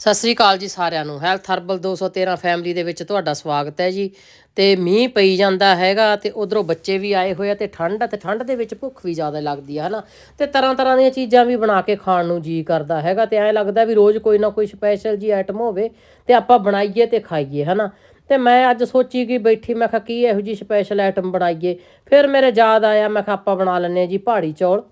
ਸਤਿ ਸ੍ਰੀ ਅਕਾਲ ਜੀ ਸਾਰਿਆਂ ਨੂੰ। ਹੈਲਥ ਹਰਬਲ 213 ਫੈਮਿਲੀ ਦੇ ਵਿੱਚ ਤੁਹਾਡਾ ਸਵਾਗਤ ਹੈ ਜੀ। ਤੇ ਮੀਂਹ ਪਈ ਜਾਂਦਾ ਹੈਗਾ ਤੇ ਉਧਰੋਂ ਬੱਚੇ ਵੀ ਆਏ ਹੋਏ ਆ ਤੇ ਠੰਡ ਆ ਤੇ ਠੰਡ ਦੇ ਵਿੱਚ ਭੁੱਖ ਵੀ ਜ਼ਿਆਦਾ ਲੱਗਦੀ ਆ, ਹਨਾ? ਤੇ ਤਰ੍ਹਾਂ ਤਰ੍ਹਾਂ ਦੀਆਂ ਚੀਜ਼ਾਂ ਵੀ ਬਣਾ ਕੇ ਖਾਣ ਨੂੰ ਜੀ ਕਰਦਾ ਹੈਗਾ ਤੇ ਐਂ ਲੱਗਦਾ ਵੀ ਰੋਜ਼ ਕੋਈ ਨਾ ਕੋਈ ਸਪੈਸ਼ਲ ਜੀ ਆਈਟਮ ਹੋਵੇ ਤੇ ਆਪਾਂ ਬਣਾਈਏ ਤੇ ਖਾਈਏ, ਹਨਾ? ਤੇ ਮੈਂ ਅੱਜ ਸੋਚੀ ਕਿ ਬੈਠੀ, ਮੈਂ ਕਿਹਾ ਕੀ ਇਹੋ ਜੀ ਸਪੈਸ਼ਲ ਆਈਟਮ ਬਣਾਈਏ? ਫਿਰ ਮੇਰੇ ਯਾਦ ਆਇਆ, ਮੈਂ ਕਿਹਾ ਆਪਾਂ ਬਣਾ ਲੈਂਦੇ ਹਾਂ ਜੀ ਪਹਾੜੀ ਚੌਲ।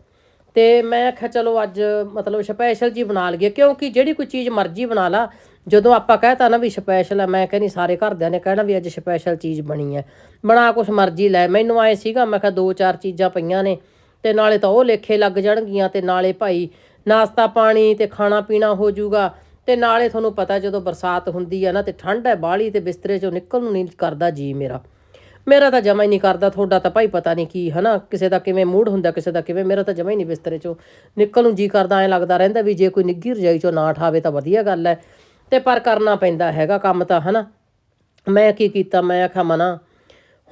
ਤੇ ਮੈਂ ਕਿਹਾ ਚਲੋ ਅੱਜ ਮਤਲਬ ਸਪੈਸ਼ਲ ਜੀ ਬਣਾ ਲਈਏ, ਕਿਉਂਕਿ ਜਿਹੜੀ ਕੋਈ ਚੀਜ਼ ਮਰਜ਼ੀ ਬਣਾ ਲਾ, ਜਦੋਂ ਆਪਾਂ ਕਹਤਾ ਨਾ ਵੀ ਸਪੈਸ਼ਲ ਹੈ ਮੈਂ ਕਹਿੰਦੀ ਸਾਰੇ ਘਰਦਿਆਂ ਨੇ ਕਹਿਣਾ ਵੀ ਅੱਜ ਸਪੈਸ਼ਲ ਚੀਜ਼ ਬਣੀ ਹੈ ਬਣਾ ਕੁਛ ਮਰਜ਼ੀ ਲੈ, ਮੈਨੂੰ ਆਏ ਸੀਗਾ, ਮੈਂ ਕਿਹਾ ਦੋ ਚਾਰ ਚੀਜ਼ਾਂ ਪਈਆਂ ਨੇ, ਤੇ ਨਾਲੇ ਤਾਂ ਉਹ ਲੇਖੇ ਲੱਗ ਜਾਣਗੀਆਂ, ਤੇ ਨਾਲੇ ਭਾਈ ਨਾਸਤਾ ਪਾਣੀ ਤੇ ਖਾਣਾ ਪੀਣਾ ਹੋ ਜਾਊਗਾ ਤੇ ਨਾਲੇ ਤੁਹਾਨੂੰ ਪਤਾ ਜਦੋਂ ਬਰਸਾਤ ਹੁੰਦੀ ਆ ਨਾ, ਤੇ ਠੰਡ ਹੈ ਬਾਹਲੀ, ਤੇ ਬਿਸਤਰੇ ਚੋਂ ਨਿਕਲ ਨੂੰ ਨਹੀਂ ਕਰਦਾ ਜੀ ਮੇਰਾ। ਮੇਰਾ ਤਾਂ ਜਮਾ ਹੀ ਨਹੀਂ ਕਰਦਾ, ਤੁਹਾਡਾ ਤਾਂ ਭਾਈ ਪਤਾ ਨਹੀਂ ਕੀ, ਹਨਾ? ਕਿਸੇ ਦਾ ਕਿਵੇਂ ਮੂਡ ਹੁੰਦਾ, ਕਿਸੇ ਦਾ ਕਿਵੇਂ, ਮੇਰਾ ਤਾਂ ਜਮਾ ਹੀ ਨਹੀਂ ਬਿਸਤਰੇ ਚੋਂ ਨਿਕਲ ਨੂੰ ਜੀ ਕਰਦਾ, ਐ ਲੱਗਦਾ ਰਹਿੰਦਾ ਵੀ ਜੇ ਕੋਈ ਨਿੱਗੀ ਰਜਾਈ ਚੋਂ ਨਾ ਠਾਵੇ ਤਾਂ ਵਧੀਆ ਗੱਲ ਹੈ ਤੇ ਪਰ ਕਰਨਾ ਪੈਂਦਾ ਹੈਗਾ ਕੰਮ ਤਾਂ, ਹਨਾ? ਮੈਂ ਕੀ ਕੀਤਾ, ਮੈਂ ਆਖਿਆ, ਮਨਾ,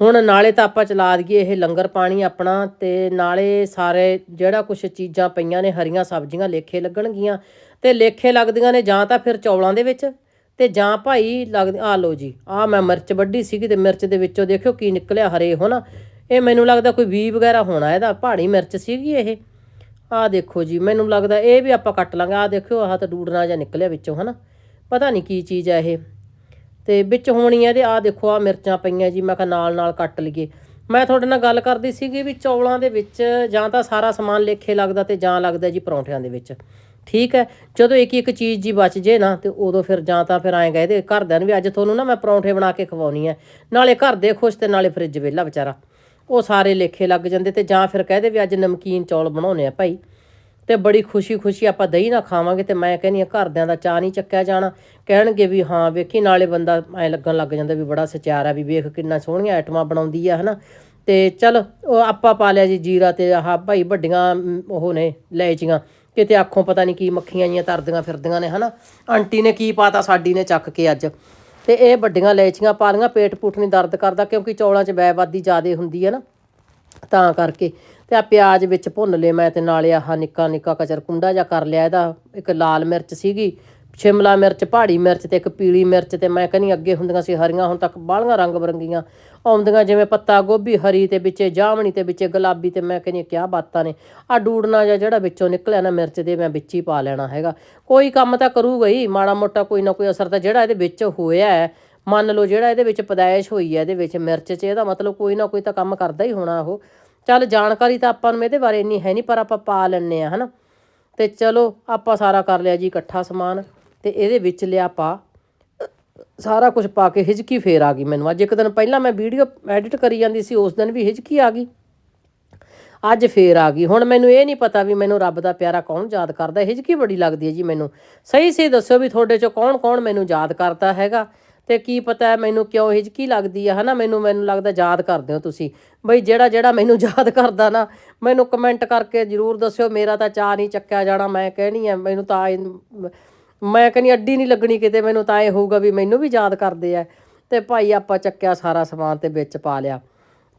ਹੁਣ ਨਾਲੇ ਤਾਂ ਆਪਾਂ ਚਲਾ ਦਈਏ ਇਹ ਲੰਗਰ ਪਾਣੀ ਆਪਣਾ ਤੇ ਨਾਲੇ ਸਾਰੇ ਜਿਹੜਾ ਕੁਛ ਚੀਜ਼ਾਂ ਪਈਆਂ ਨੇ, ਹਰੀਆਂ ਸਬਜ਼ੀਆਂ ਲੇਖੇ ਲੱਗਣਗੀਆਂ। ਤੇ ਲੇਖੇ ਲੱਗਦੀਆਂ ਨੇ ਜਾਂ ਤਾਂ ਫਿਰ ਚੌਲਾਂ ਦੇ ਵਿੱਚ। ਤੇ ਜਾਂ ਭਾਈ ਲੱਗ ਆ ਲੋ ਜੀ ਆ ਮੈਂ ਮਿਰਚ ਵੱਢੀ ਸੀਗੀ ਤੇ ਮਿਰਚ ਦੇ ਵਿੱਚੋਂ ਦੇਖਿਓ ਕੀ ਨਿਕਲਿਆ ਹਰੇ ਹੋਣਾ ਇਹ ਮੈਨੂੰ ਲੱਗਦਾ ਕੋਈ ਵੀ ਵਗੈਰਾ ਹੋਣਾ ਇਹਦਾ, ਪਹਾੜੀ ਮਿਰਚ ਸੀਗੀ ਇਹ। ਆ ਦੇਖੋ ਜੀ, ਮੈਨੂੰ ਲੱਗਦਾ ਇਹ ਵੀ ਆਪਾਂ ਕੱਟ ਲਾਂਗੇ। ਆ ਦੇਖਿਓ, ਆਹ ਤਾਂ ਡੂਡਣਾ ਜਿਹਾ ਨਿਕਲਿਆ ਵਿੱਚੋਂ, ਹਨਾ। ਪਤਾ ਨਹੀਂ ਕੀ ਚੀਜ਼ ਹੈ ਇਹ। ਤੇ ਵਿੱਚ ਹੋਣੀ ਹੈ ਇਹਦੇ ਆ ਦੇਖੋ ਆ ਮਿਰਚਾਂ ਪਈਆਂ ਜੀ, ਮੈਂ ਕਿਹਾ ਨਾਲ ਨਾਲ ਕੱਟ ਲਈਏ। ਮੈਂ ਤੁਹਾਡੇ ਨਾਲ ਗੱਲ ਕਰਦੀ ਸੀਗੀ ਵੀ ਚੌਲਾਂ ਦੇ ਵਿੱਚ ਜਾਂ ਤਾਂ ਸਾਰਾ ਸਮਾਨ ਲੇਖੇ ਲੱਗਦਾ ਤੇ ਜਾਂ ਲੱਗਦਾ ਜੀ ਪਰੌਂਠਿਆਂ ਦੇ ਵਿੱਚ। ਠੀਕ ਹੈ, ਜਦੋਂ ਇੱਕ ਇੱਕ ਚੀਜ਼ ਜੀ ਬਚ ਜੇ ਨਾ, ਤੇ ਉਦੋਂ ਫਿਰ ਜਾਂ ਤਾਂ ਫਿਰ ਆਏਗਾ ਇਹਦੇ ਘਰਦਿਆਂ ਨੂੰ ਵੀ ਅੱਜ ਤੁਹਾਨੂੰ ਨਾ ਮੈਂ ਪਰੌਂਠੇ ਬਣਾ ਕੇ ਖਵਾਉਣੀ ਹੈ। ਨਾਲੇ ਘਰ ਦੇ ਖੁਸ਼ ਤੇ ਨਾਲੇ ਫ੍ਰਿਜ ਵਿਹਲਾ ਵਿਚਾਰਾ। ਉਹ ਸਾਰੇ ਲੇਖੇ ਲੱਗ ਜਾਂਦੇ ਤੇ ਜਾਂ ਫਿਰ ਕਹਦੇ ਵੀ ਅੱਜ ਨਮਕੀਨ ਚੌਲ ਬਣਾਉਣੇ ਆ ਭਾਈ। ਤੇ ਬੜੀ ਖੁਸ਼ੀ ਖੁਸ਼ੀ ਆਪਾਂ ਦਹੀਂ ਨਾ ਖਾਵਾਂਗੇ ਤੇ ਮੈਂ ਕਹਿੰਦੀ ਆ ਘਰਦਿਆਂ ਦਾ ਚਾਹ ਨਹੀਂ ਚੱਕਿਆ ਜਾਣਾ। ਕਹਿਣਗੇ ਵੀ ਹਾਂ ਵੇਖੀ ਨਾਲੇ ਬੰਦਾ ਐ ਲੱਗਣ ਲੱਗ ਜਾਂਦਾ ਵੀ ਬੜਾ ਸਚਿਆਰ ਆ ਵੀ ਵੇਖ ਕਿੰਨਾ ਸੋਹਣੀਆਂ ਆਈਟਮਾਂ ਬਣਾਉਂਦੀ ਆ, ਹਨਾ। ਤੇ ਚਲ ਉਹ ਆਪਾਂ ਪਾ ਲਿਆ ਜੀ ਜੀਰਾ ਤੇ ਆਹ ਭਾਈ ਵੱਡੀਆਂ ਉਹ ਨੇ ਲੈਚੀਆਂ। ਕਿਤੇ ਅੱਖੋਂ ਪਤਾ ਨਹੀਂ ਕੀ ਮੱਖੀਆਂ ਜੀਆਂ ਤਰਦੀਆਂ ਫਿਰਦੀਆਂ ਨੇ, ਹਨਾ? ਆਂਟੀ ਨੇ ਕੀ ਪਾਤਾ, ਸਾਡੀ ਨੇ ਚੱਕ ਕੇ ਅੱਜ। ਤੇ ਇਹ ਵੱਡੀਆਂ ਲੈਚੀਆਂ ਪਾ ਲੀਆਂ ਪੇਟ ਪੂਟ ਨਹੀਂ ਦਰਦ ਕਰਦਾ ਕਿਉਂਕਿ ਚੌਲਾਂ 'ਚ ਬੈਬਾਦੀ ਜ਼ਿਆਦੇ ਹੁੰਦੀ ਹੈ ਨਾ। ਤਾਂ ਕਰਕੇ ਤੇ ਆ ਪਿਆਜ਼ ਵਿੱਚ ਭੁੰਨ ਲਏ ਮੈਂ ਤੇ ਨਾਲੇ ਆਹ ਨਿੱਕਾ ਨਿੱਕਾ ਕਚਰ ਕੁੰਡਾ ਜਿਹਾ ਕਰ ਲਿਆ, ਇਹਦਾ ਇੱਕ ਲਾਲ ਮਿਰਚ ਸੀਗੀ। ਸ਼ਿਮਲਾ ਮਿਰਚ, ਪਹਾੜੀ ਮਿਰਚ ਤੇ ਇੱਕ ਪੀਲੀ ਮਿਰਚ ਤੇ ਮੈਂ ਕਹਿੰਦੀ ਅੱਗੇ ਹੁੰਦੀਆਂ ਸੀ ਹਰੀਆਂ, ਹੁਣ ਤੱਕ ਬਾਹਲੀਆਂ ਰੰਗ ਬਰੰਗੀਆਂ। ਆਉਂਦੀਆਂ ਜਿਵੇਂ ਪੱਤਾ ਗੋਭੀ, ਹਰੀ ਤੇ ਵਿੱਚੇ ਜਾਮਣੀ ਤੇ ਵਿੱਚੇ ਗੁਲਾਬੀ ਤੇ ਮੈਂ ਕਹਿੰਦੀ ਕਿਆ ਬਾਤਾਂ ਨੇ। ਆ ਡੂੜਨਾ ਜਿਹਾ ਜਿਹੜਾ ਵਿੱਚੋਂ ਨਿਕਲਿਆ ਨਾ ਮਿਰਚ ਦੇ ਮੈਂ ਵਿੱਚ ਹੀ ਪਾ ਲੈਣਾ ਹੈਗਾ। ਕੋਈ ਕੰਮ ਤਾਂ ਕਰੂਗਾ ਹੀ ਮਾੜਾ ਮੋਟਾ ਕੋਈ ਨਾ ਕੋਈ ਅਸਰ ਤਾਂ ਜਿਹੜਾ ਇਹਦੇ ਵਿੱਚ ਹੋਇਆ ਹੈ। ਮੰਨ ਲਓ ਜਿਹੜਾ ਇਹਦੇ ਵਿੱਚ ਪਦਾਇਸ਼ ਹੋਈ ਹੈ, ਇਹਦੇ ਵਿੱਚ ਮਿਰਚ 'ਚ ਇਹਦਾ ਮਤਲਬ ਕੋਈ ਨਾ ਕੋਈ ਤਾਂ ਕੰਮ ਕਰਦਾ ਹੀ ਹੋਣਾ ਉਹ। ਚੱਲ ਜਾਣਕਾਰੀ ਤਾਂ ਆਪਾਂ ਨੂੰ ਇਹਦੇ ਬਾਰੇ ਇੰਨੀ ਹੈ ਨਹੀਂ, ਪਰ ਆਪਾਂ ਪਾ ਲੈਣੇ ਆ ਹਨਾ। ਤੇ ਚਲੋ ਆਪਾਂ ਸਾਰਾ ਕਰ ਲਿਆ ਜੀ ਇਕੱਠਾ ਸਮਾਨ। ਤੇ ਇਹਦੇ ਵਿੱਚ ਲਿਆ ਪਾ। ਸਾਰਾ ਕੁਝ ਪਾ ਕੇ ਹਿਜਕੀ ਫੇਰ ਆ ਗਈ ਮੈਨੂੰ। ਅੱਜ ਇੱਕ ਦਿਨ ਪਹਿਲਾਂ ਮੈਂ ਵੀਡੀਓ ਐਡਿਟ ਕਰੀ ਜਾਂਦੀ ਸੀ, ਉਸ ਦਿਨ ਵੀ ਹਿਜਕੀ ਆ ਗਈ। ਅੱਜ ਫੇਰ ਆ ਗਈ। ਹੁਣ ਮੈਨੂੰ ਇਹ ਨਹੀਂ ਪਤਾ ਵੀ ਮੈਨੂੰ ਰੱਬ ਦਾ ਪਿਆਰਾ ਕੌਣ ਯਾਦ ਕਰਦਾ। ਹਿਜਕੀ ਬੜੀ ਲੱਗਦੀ ਹੈ ਜੀ ਮੈਨੂੰ। ਸਹੀ ਸਹੀ ਦੱਸਿਓ ਵੀ ਤੁਹਾਡੇ ਚੋਂ ਕੌਣ ਕੌਣ ਮੈਨੂੰ ਯਾਦ ਕਰਦਾ ਹੈਗਾ। ਤੇ ਕੀ ਪਤਾ ਹੈ ਮੈਨੂੰ ਕਿਉਂ ਹਿਜਕੀ ਲੱਗਦੀ ਹੈ, ਹਨਾ? ਮੈਨੂੰ ਮੈਨੂੰ ਲੱਗਦਾ ਯਾਦ ਕਰਦੇ ਹੋ ਤੁਸੀਂ। ਬਈ ਜਿਹੜਾ ਜਿਹੜਾ ਮੈਨੂੰ ਯਾਦ ਕਰਦਾ ਨਾ, ਮੈਨੂੰ ਕਮੈਂਟ ਕਰਕੇ ਜਰੂਰ ਦੱਸਿਓ। ਮੇਰਾ ਤਾਂ ਚਾਹ ਨਹੀਂ ਚੱਕਿਆ ਜਾਣਾ, ਮੈਂ ਕਹਿਣੀ ਹੈ। ਮੈਨੂੰ ਤਾਂ ਮੈਂ ਕਹਿੰਦੀ ਅੱਡੀ ਨਹੀਂ ਲੱਗਣੀ ਕਿਤੇ ਮੈਨੂੰ ਤਾਂ ਇਹ ਹੋਊਗਾ ਵੀ ਮੈਨੂੰ ਵੀ ਯਾਦ ਕਰਦੇ ਆ। ਤੇ ਭਾਈ ਆਪਾਂ ਚੱਕਿਆ ਸਾਰਾ ਸਮਾਨ ਤੇ ਵਿੱਚ ਪਾ ਲਿਆ।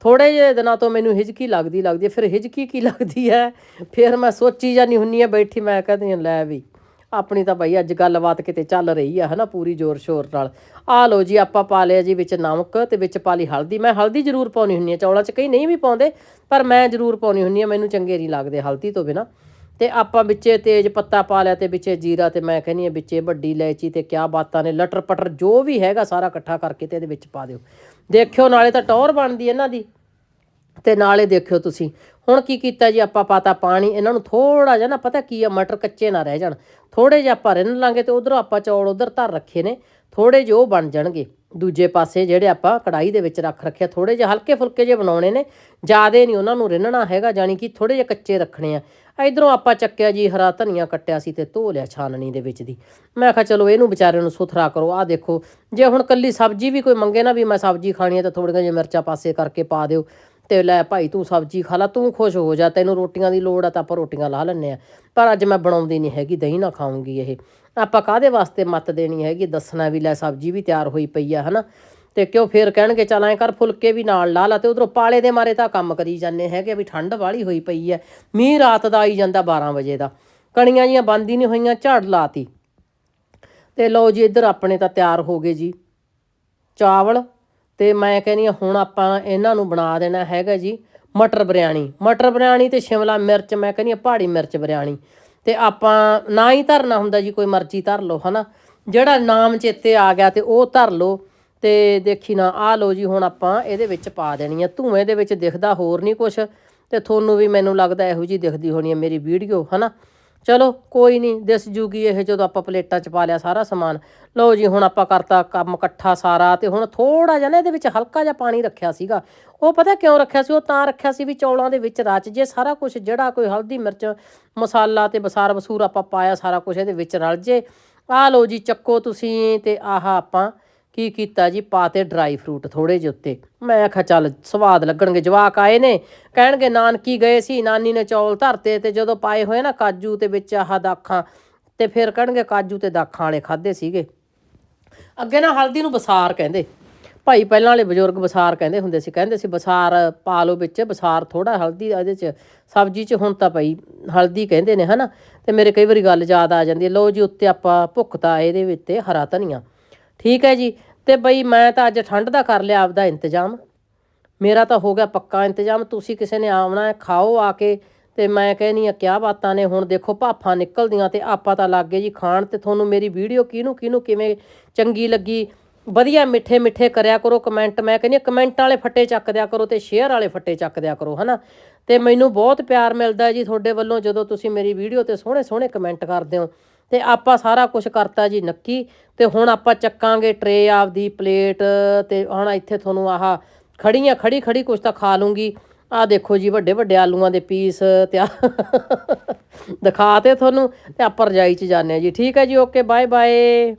ਥੋੜੇ ਜਿਹੇ ਦਿਨਾਂ ਤੋਂ ਮੈਨੂੰ ਹਿਜਕੀ ਲੱਗਦੀ ਲੱਗਦੀ ਹੈ। ਫਿਰ ਹਿਜਕੀ ਕੀ ਲੱਗਦੀ ਹੈ ਫਿਰ ਮੈਂ ਸੋਚੀ ਜਾਨੀ ਹੁੰਨੀ ਆ ਬੈਠੀ ਮੈਂ ਕਹਿੰਦੀ ਹਾਂ, ਲੈ ਵੀ ਆਪਣੀ ਤਾਂ ਭਾਈ ਅੱਜ ਗੱਲਬਾਤ ਕਿਤੇ ਚੱਲ ਰਹੀ ਆ ਹਨਾ ਪੂਰੀ ਜ਼ੋਰ ਸ਼ੋਰ ਨਾਲ। ਆ ਲੋ ਜੀ ਆਪਾਂ ਪਾ ਲਿਆ ਜੀ ਵਿੱਚ ਨਮਕ ਤੇ ਵਿੱਚ ਪਾ ਲਈ ਹਲਦੀ। ਮੈਂ ਹਲਦੀ ਜ਼ਰੂਰ ਪਾਉਣੀ ਹੁੰਨੀ ਆ ਚੌਲਾਂ 'ਚ ਕਈ ਨਹੀਂ ਵੀ ਪਾਉਂਦੇ ਪਰ ਮੈਂ ਜ਼ਰੂਰ ਪਾਉਣੀ ਹੁੰਨੀ ਆ। ਮੈਨੂੰ ਚੰਗੇ ਨਹੀਂ ਲੱਗਦੇ ਹਲਦੀ ਤੋਂ ਬਿਨਾ। ਤੇ ਆਪਾਂ ਵਿੱਚੇ ਤੇਜ ਪੱਤਾ ਪਾ ਲਿਆ ਤੇ ਵਿੱਚੇ ਜੀਰਾ ਤੇ ਮੈਂ ਕਹਿੰਨੀ ਆ ਵਿੱਚੇ ਵੱਡੀ ਇਲਾਇਚੀ ਤੇ ਕਿਆ ਬਾਤਾਂ ਨੇ, ਲਟਰ ਪਟਰ ਜੋ ਵੀ ਹੈਗਾ ਸਾਰਾ ਇਕੱਠਾ ਕਰਕੇ ਤੇ ਇਹਦੇ ਵਿੱਚ ਪਾ ਦਿਓ। ਦੇਖਿਓ ਨਾਲੇ ਤਾਂ ਟੌਰ ਬਣਦੀ ਇਹਨਾਂ ਦੀ। ਤੇ ਨਾਲੇ ਦੇਖਿਓ ਤੁਸੀਂ, ਹੁਣ ਕੀ ਕੀਤਾ ਜੀ ਆਪਾਂ ਪਾਤਾ ਪਾਣੀ, ਇਹਨਾਂ ਨੂੰ ਥੋੜਾ ਜਿਹਾ ਨਾ ਪਤਾ ਕੀ ਆ, ਮਟਰ ਕੱਚੇ ਨਾ ਰਹਿ ਜਾਣ। ਥੋੜੇ ਜਿਹਾ ਆਪਾਂ ਰਿੰਨ ਲਾਂਗੇ ਤੇ ਉਧਰੋਂ ਆਪਾਂ ਚੌਲ ਉਧਰ ਧਰ ਰੱਖੇ ਨੇ ਥੋੜੇ ਜਿਹੇ ਉਹ ਬਣ ਜਾਣਗੇ। ਦੂਜੇ ਪਾਸੇ ਜਿਹੜੇ ਆਪਾਂ ਕੜਾਈ ਦੇ ਵਿੱਚ ਰੱਖ ਰੱਖਿਆ ਥੋੜੇ ਜਿਹੇ ਹਲਕੇ ਫੁਲਕੇ ਜਿਹੇ ਬਣਾਉਣੇ ਨੇ, ਜਿਆਦੇ ਨਹੀਂ ਉਹਨਾਂ ਨੂੰ ਰਿੰਨਣਾ ਹੈਗਾ ਜਾਨੀ ਕਿ ਥੋੜੇ ਜਿਹੇ ਕੱਚੇ ਰੱਖਣੇ ਆ। ਇਧਰੋਂ ਆਪਾਂ ਚੱਕਿਆ ਜੀ ਹਰਾ ਧਨੀਆ ਕੱਟਿਆ ਸੀ ਤੇ ਧੋ ਲਿਆ ਛਾਨਣੀ ਦੇ ਵਿੱਚ ਦੀ। ਮੈਂ ਕਿਹਾ ਚਲੋ ਇਹਨੂੰ ਵਿਚਾਰੇ ਨੂੰ ਸੁਥਰਾ ਕਰੋ। ਆਹ ਦੇਖੋ, ਜੇ ਹੁਣ ਕੱਲੀ ਸਬਜ਼ੀ ਵੀ ਕੋਈ ਮੰਗੇ ਨਾ ਵੀ ਮੈਂ ਸਬਜ਼ੀ ਖਾਣੀ ਹੈ ਤਾਂ ਥੋੜੀਆਂ ਜਿਹੀਆਂ ਮਿਰਚਾਂ ਪਾਸੇ ਕਰਕੇ ਪਾ ਦਿਓ ਤੇ ਲੈ ਭਾਈ ਤੂੰ ਸਬਜ਼ੀ ਖਾ ਲਾ, ਤੂੰ ਖੁਸ਼ ਹੋ ਜਾ, ਤੈਨੂੰ ਰੋਟੀਆਂ ਦੀ ਲੋੜ ਆ ਤਾਂ ਆਪਾਂ ਰੋਟੀਆਂ ਲਾ ਲੈਂਦੇ ਆ ਪਰ ਅੱਜ ਮੈਂ ਬਣਾਉਂਦੀ ਨਹੀਂ ਹੈਗੀ, ਦਹੀਂ ਨਾ ਖਾਊਂਗੀ ਇਹ। ਆਪਾਂ ਕਾਦੇ ਵਾਸਤੇ ਮੱਤ ਦੇਣੀ ਹੈਗੀ? ਦੱਸਣਾ ਵੀ ਲੈ ਸਬਜ਼ੀ ਵੀ ਤਿਆਰ ਹੋਈ ਪਈ ਆ, ਹਨਾ? ਤੇ ਕਿਉਂ ਫੇਰ ਕਹਿਣਗੇ, ਚੱਲ ਐਂ ਕਰ, ਫੁਲਕੇ ਵੀ ਨਾਲ ਲਾ ਲਾ ਤੇ ਉਧਰੋਂ ਪਾਲੇ ਦੇ ਮਾਰੇ ਤਾਂ ਕੰਮ ਕਰੀ ਜਾਂਦੇ ਹੈਗੇ ਵੀ ਠੰਡ ਵਾਲੀ ਹੋਈ ਪਈ ਐ। ਮੀਂਹ ਰਾਤ ਦਾ ਆਈ ਜਾਂਦਾ 12 ਵਜੇ ਦਾ। ਕਣੀਆਂ ਜੀਆਂ ਬੰਦ ਹੀ ਨਹੀਂ ਹੋਈਆਂ, ਝਾੜ ਲਾਤੀ। ਤੇ ਲਓ ਜੀ, ਇੱਧਰ ਆਪਣੇ ਤਾਂ ਤਿਆਰ ਹੋ ਗਏ ਜੀ। ਚਾਵਲ ਤੇ ਮੈਂ ਕਹਿੰਦੀ ਹਾਂ, ਹੁਣ ਆਪਾਂ ਇਹਨਾਂ ਨੂੰ ਬਣਾ ਦੇਣਾ ਹੈਗਾ ਜੀ, ਮਟਰ ਬਿਰਿਆਨੀ ਮਟਰ ਬਿਰਿਆਨੀ ਤੇ ਸ਼ਿਮਲਾ ਮਿਰਚ, ਮੈਂ ਕਹਿੰਦੀ ਹਾਂ ਪਹਾੜੀ ਮਿਰਚ ਬਿਰਿਆਨੀ ਤੇ ਆਪਾਂ ਨਾ ਹੀ ਧਰਨਾ ਹੁੰਦਾ ਜੀ, ਕੋਈ ਮਰਜ਼ੀ ਧਰ ਲਓ, ਹਨਾ? ਜਿਹੜਾ ਨਾਮ ਚੇਤੇ ਆ ਗਿਆ ਤੇ ਉਹ ਧਰ ਲਓ। ਤੇ ਦੇਖੀ ਨਾ ਆ ਲਓ ਜੀ, ਹੁਣ ਆਪਾਂ ਇਹਦੇ ਵਿੱਚ ਪਾ ਦੇਣੀ ਆ। ਧੂਏ ਦੇ ਵਿੱਚ ਦਿਖਦਾ ਹੋਰ ਨਹੀਂ ਕੁਛ ਤੇ ਤੁਹਾਨੂੰ ਵੀ ਮੈਨੂੰ ਲੱਗਦਾ ਇਹੋ ਜੀ ਦਿਖਦੀ ਹੋਣੀ ਹੈ ਮੇਰੀ ਵੀਡੀਓ, ਹਨਾ? ਚਲੋ, ਕੋਈ ਨਹੀਂ ਦਿਸ ਜੂਗੀ ਇਹ ਜਦੋਂ ਆਪਾਂ ਪਲੇਟਾਂ 'ਚ ਪਾ ਲਿਆ ਸਾਰਾ ਸਮਾਨ। ਲਓ ਜੀ, ਹੁਣ ਆਪਾਂ ਕਰਤਾ ਕੰਮ ਇਕੱਠਾ ਸਾਰਾ ਤੇ ਹੁਣ ਥੋੜਾ ਜਿਹਾ ਨਾ ਇਹਦੇ ਵਿੱਚ ਹਲਕਾ ਜਿਹਾ ਪਾਣੀ ਰੱਖਿਆ ਸੀਗਾ। ਉਹ ਪਤਾ ਕਿਉਂ ਰੱਖਿਆ ਸੀ? ਉਹ ਤਾਂ ਰੱਖਿਆ ਸੀ ਵੀ ਚੌਲਾਂ ਦੇ ਵਿੱਚ ਰਚ ਜੇ ਸਾਰਾ ਕੁਝ ਜਿਹੜਾ ਕੋਈ ਹਲਦੀ ਮਿਰਚ, ਮਸਾਲਾ ਤੇ ਬਸਾਰ ਬਸੂਰ ਆਪਾਂ ਪਾਇਆ ਸਾਰਾ ਕੁਝ ਇਹਦੇ ਵਿੱਚ ਰਲ ਜੇ। ਆਹ ਲਓ ਜੀ, ਚੱਕੋ ਤੁਸੀਂ ਤੇ ਆਹ ਆਪਾਂ ਕੀ ਕੀਤਾ ਜੀ? ਪਾਤੇ ਡਰਾਈ ਫਰੂਟ ਥੋੜੇ ਜਿਹੇ ਉੱਤੇ। ਮੈਂ ਆਖਿਆ, ਚੱਲ ਸਵਾਦ ਲੱਗਣਗੇ, ਜਵਾਕ ਆਏ ਨੇ। ਕਹਿਣਗੇ, ਨਾਨਕੀ ਗਏ ਸੀ, ਨਾਨੀ ਨੇ ਚੌਲ ਧਰਤੇ ਤੇ ਜਦੋਂ ਪਾਏ ਹੋਏ ਨਾ ਕਾਜੂ ਤੇ ਵਿੱਚ ਆਹ ਦਾਖਾਂ, ਤੇ ਫਿਰ ਕਹਿਣਗੇ ਕਾਜੂ ਤੇ ਦਾਖਾਂ ਵਾਲੇ ਖਾਦੇ ਸੀਗੇ। ਅੱਗੇ ਨਾ ਹਲਦੀ ਨੂੰ ਬਸਾਰ ਕਹਿੰਦੇ। ਭਾਈ, ਪਹਿਲਾਂ ਵਾਲੇ ਬਜ਼ੁਰਗ ਬਸਾਰ ਕਹਿੰਦੇ ਹੁੰਦੇ ਸੀ। ਕਹਿੰਦੇ ਸੀ, ਬਸਾਰ ਪਾ ਲਓ ਵਿੱਚ, ਬਸਾਰ ਥੋੜਾ ਹਲਦੀ ਇਹਦੇ ਚ। ਸਬਜ਼ੀ ਚ ਹੁਣ ਤਾਂ ਭਾਈ ਹਲਦੀ ਕਹਿੰਦੇ ਨੇ, ਹਨਾ? ਤੇ ਮੇਰੇ ਕਈ ਵਾਰੀ ਗੱਲ ਯਾਦ ਆ ਜਾਂਦੀ ਹੈ। ਲਓ ਜੀ, ਉੱਤੇ ਆਪਾਂ ਭੁੱਕਤਾ ਇਹਦੇ ਵਿੱਚ ਤੇ ਹਰਾ ਧਨੀਆ। ਠੀਕ ਹੈ ਜੀ, ਤੇ ਬਈ ਮੈਂ ਤਾਂ ਅੱਜ ਠੰਡ ਦਾ ਕਰ ਲਿਆ ਆਪਦਾ ਇੰਤਜ਼ਾਮ। ਮੇਰਾ ਤਾਂ ਹੋ ਗਿਆ ਪੱਕਾ ਇੰਤਜ਼ਾਮ, ਤੁਸੀਂ ਕਿਸੇ ਨੇ ਆਉਣਾ ਹੈ, ਖਾਓ ਆ ਕੇ, ਤੇ ਮੈਂ ਕਹਿੰਨੀ ਆ ਕਿਆ ਬਾਤਾਂ ਨੇ, ਹੁਣ ਦੇਖੋ ਭਾਫਾਂ ਨਿਕਲਦੀਆਂ ਤੇ ਆਪਾਂ ਤਾਂ ਲੱਗ ਗਏ ਜੀ ਖਾਣ ਤੇ, ਤੁਹਾਨੂੰ ਮੇਰੀ ਵੀਡੀਓ ਕਿਹਨੂੰ ਕਿਹਨੂੰ, ਕਿਵੇਂ ਚੰਗੀ ਲੱਗੀ? ਵਧੀਆ ਮਿੱਠੇ ਮਿੱਠੇ ਕਰਿਆ ਕਰੋ ਕਮੈਂਟ, ਮੈਂ ਕਹਿੰਨੀ ਕਮੈਂਟ ਵਾਲੇ ਫੱਟੇ ਚੱਕ ਦਿਆ ਕਰੋ ਤੇ ਸ਼ੇਅਰ ਵਾਲੇ ਫੱਟੇ ਚੱਕ ਦਿਆ ਕਰੋ, ਹਨਾ? ਤੇ ਮੈਨੂੰ ਬਹੁਤ ਪਿਆਰ ਮਿਲਦਾ ਜੀ ਤੁਹਾਡੇ ਵੱਲੋਂ, ਜਦੋਂ ਤੁਸੀਂ ਮੇਰੀ ਵੀਡੀਓ ਤੇ ਸੋਹਣੇ ਸੋਹਣੇ ਕਮੈਂਟ ਕਰਦੇ ਹੋ। ਤੇ ਆਪਾਂ ਸਾਰਾ ਕੁਝ ਕਰਤਾ ਜੀ ਨੱਕੀ। ਤੇ ਹੁਣ ਆਪਾਂ ਚੱਕਾਂਗੇ ਟਰੇ ਆਪਦੀ ਪਲੇਟ ਤੇ ਹੁਣ ਇੱਥੇ ਤੁਹਾਨੂੰ ਆਹ ਖੜੀਆਂ ਖੜੀ ਖੜੀ ਕੁਝ ਤਾਂ ਖਾ ਲੂੰਗੀ। ਆ ਦੇਖੋ ਜੀ ਵੱਡੇ ਵੱਡੇ ਆਲੂਆਂ ਦੇ ਪੀਸ ਤੇ ਦਿਖਾਤੇ ਤੁਹਾਨੂੰ ਤੇ ਆਪਾਂ ਰਜਾਈ ਚ ਜਾਂਦੇ ਆ ਜੀ। ਠੀਕ ਹੈ ਜੀ, ਓਕੇ ਬਾਏ ਬਾਏ